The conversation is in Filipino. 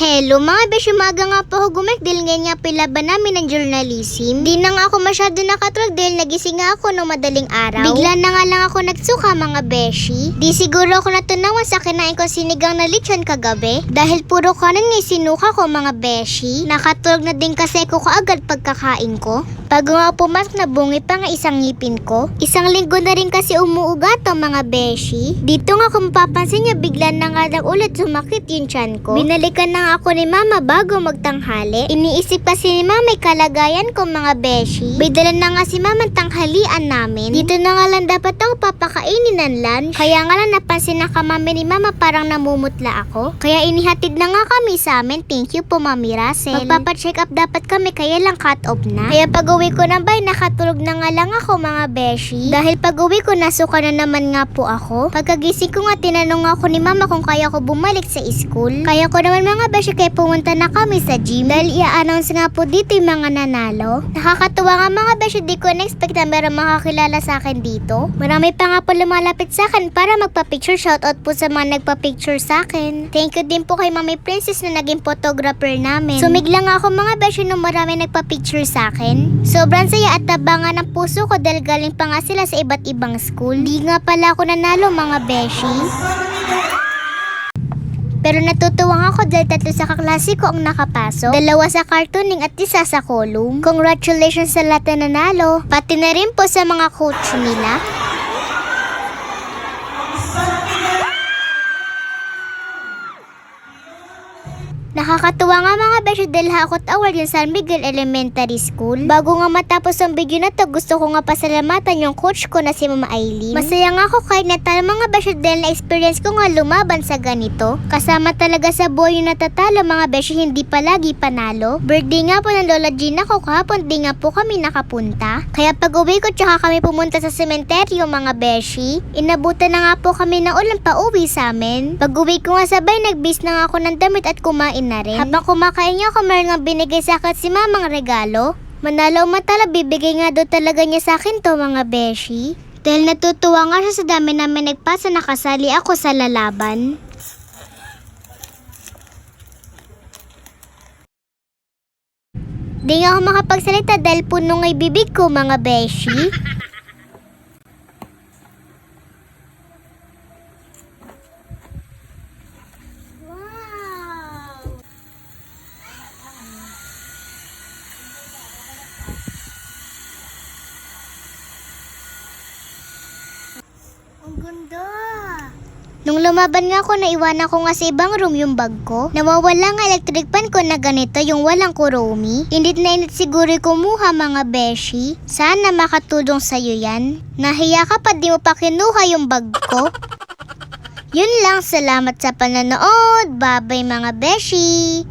Hello mga beshi, maaga nga po ako gumek dahil ngayon nga pilaban namin ng journalism. Di na nga ako masyado nakatulog dahil nagising nga ako no madaling araw. Bigla na nga lang ako nagsuka mga beshi. Di siguro ako natunawan sa kinain ko sinigang na lechon kagabi. Dahil puro kanin nga sinuka ko mga beshi. Nakatulog na din kasi ko kaagad pagkakain ko. Bago nga pumasok na bungi pa nga isang ngipin ko. Isang linggo na rin kasi umuugat ang mga beshi. Dito nga kung mapapansin niya bigla na nga lang ulit sumakit yung tiyan ko. Binalikan na nga ako ni mama bago magtanghali. Iniisip kasi ni mama yung kalagayan ko mga beshi. Bidala na nga si mama ang tanghalian namin. Dito na nga lang dapat ako papakainin ng lunch. Kaya nga lang napansin na kamami ni mama parang namumutla ako. Kaya inihatid na nga kami sa amin. Thank you po mami Russell. Magpapacheck up dapat kami kaya lang cut off na. Kaya pag uwi ko ng bay nakatulog na nga lang ako mga beshi. Dahil pag uwi ko nasuka na naman nga po ako. Pagkagising ko nga tinanong ako ni mama kung kaya ko bumalik sa school. Kaya ko naman mga beshi kaya pumunta na kami sa gym. Dahil i-announce nga po dito yung mga nanalo. Nakakatuwa nga mga beshi di ko na-expect na meron makakilala sa akin dito. Marami pa nga po lumalapit sa akin para magpa-picture shoutout po sa mga nagpa-picture sa akin. Thank you din po kay Mami Princess na naging photographer namin. Sumigla nga ako mga beshi nung marami nagpa-picture sa akin. Sobrang saya at tabangan ng puso ko dahil galing pa nga sila sa iba't ibang school. Di nga pala ako nanalo mga beshi. Pero natutuwa nga ako dahil tatlo sa kaklase ko ang nakapasok. Dalawa sa cartooning at isa sa column. Congratulations sa lahat na nanalo. Pati na rin po sa mga coach nila. Nakakatuwa nga mga beshi dahil hakot award yung San Miguel Elementary School. Bago nga matapos ang video na to, gusto ko nga pasalamatan yung coach ko na si Mama Aileen. Masaya nga ako kahit natalo mga beshi dahil na-experience ko nga lumaban sa ganito. Kasama talaga sa buhay yung natatalo mga beshi hindi palagi panalo. Birthday nga po ng Lola Gina ko kahapon di nga po kami nakapunta. Kaya pag uwi ko tsaka kami pumunta sa sementeryo mga beshi, inabutan na nga po kami na ulan pa uwi sa amin. Pag uwi ko nga sabay nagbis na nga ako ng damit at kumain na rin. Habang kumakain niya meron nga binigay sa akin si mamang regalo. Manalo o matala, bibigay nga daw talaga niya sa akin to mga beshi. Dahil natutuwa nga siya sa dami namin nagpasa nakasali ako sa lalaban. Di nga ako makapagsalita dahil puno nga'y bibig ko mga beshi. Ang ganda! Nung lumaban nga ako, naiwanan ko nga sa ibang room yung bag ko. Nawawala nga electric pan ko na ganito yung walang kuromi. Init na init siguro kumuha mga beshi. Sana makatulong sa'yo yan. Nahiya ka pa di mo pa kinuha yung bag ko. Yun lang, salamat sa panonood. Bye-bye mga beshi!